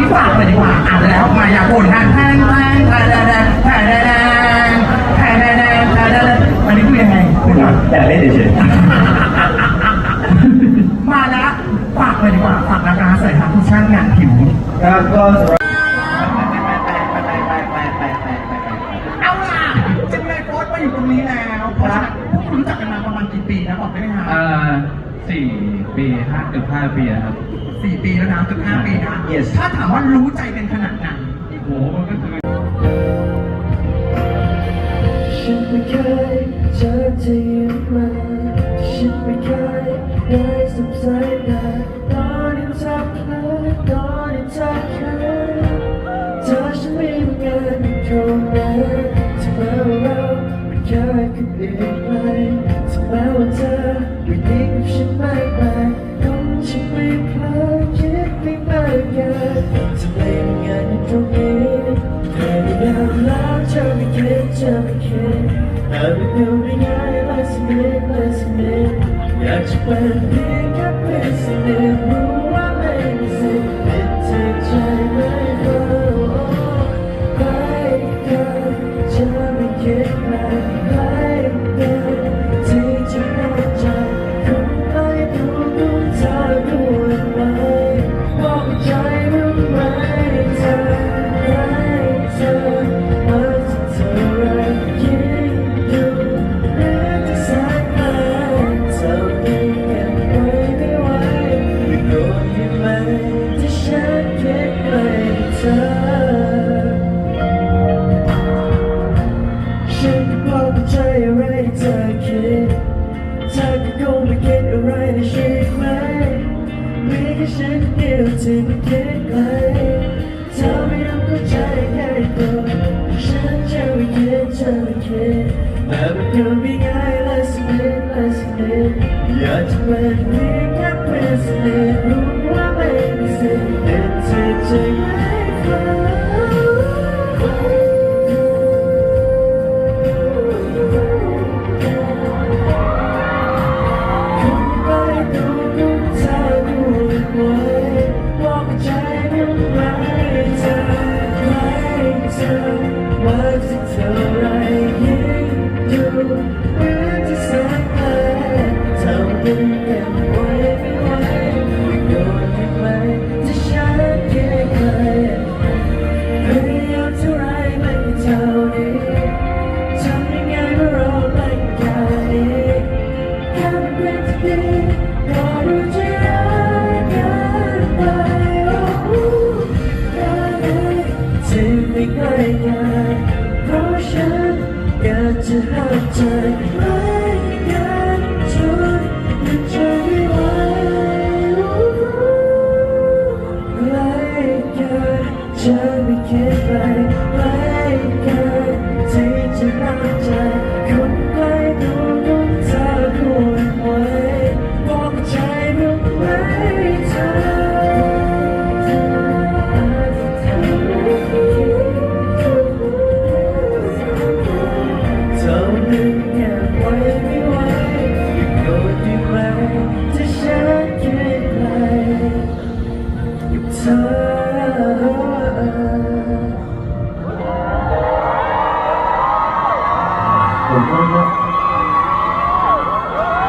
นี้ฝากเลยดีกว่าอ่านแล้วมายากลแทนแทนแทนแทนแทนแทนแทนแทนแทนแทนแทนแทนแทนอันนี้คือยังไงคุณก่อนแต่เล่นเฉยมาแล้วฝากเลยดีกว่าฝากราคาใส่ทางทุกช่างงานผิวๆครับก็สำหรับเอาล่ะเจมินายโฟสมาอยู่ตรงนี้แล้วเพราะฉะนั้นพวกคุณรู้จักกันมาประมาณกี่ปีนะบอกได้ไหมคะอ่า สี่ปีห้าเกือบห้าปีนะครับ สี่ปีแล้วนะเกือบห้าปีนะ Yes ถ้าถามว่ารู้ใจกันขนาดไหนโหมันก็คือฉันไม่เคยเจอเธอยืนมา ไม่เพลอคิดไปมากเกินจะไม่มีเงินอยู่ตรงนี้พยายามแล้วเธอไม่คิดเธอไม่คิดแต่ไม่ดูได้ง่ายเลยสักนิดเลยสักนิดอยากจะเป็นเพียงแค่เพื่อนสนิท มีแค่ฉันเดียวที่ไม่คิดไกลเธอไม่ต้องเข้าใจแค่ตัวฉันจะไม่คิดเธอไม่คิดแต่มันก็ไม่ง่ายเลยสักนิดเลยสักนิดอยากจะเป็นเพียง Thank you. ไม่ง่ายง่ายเพราะฉันอยากจะหาใจ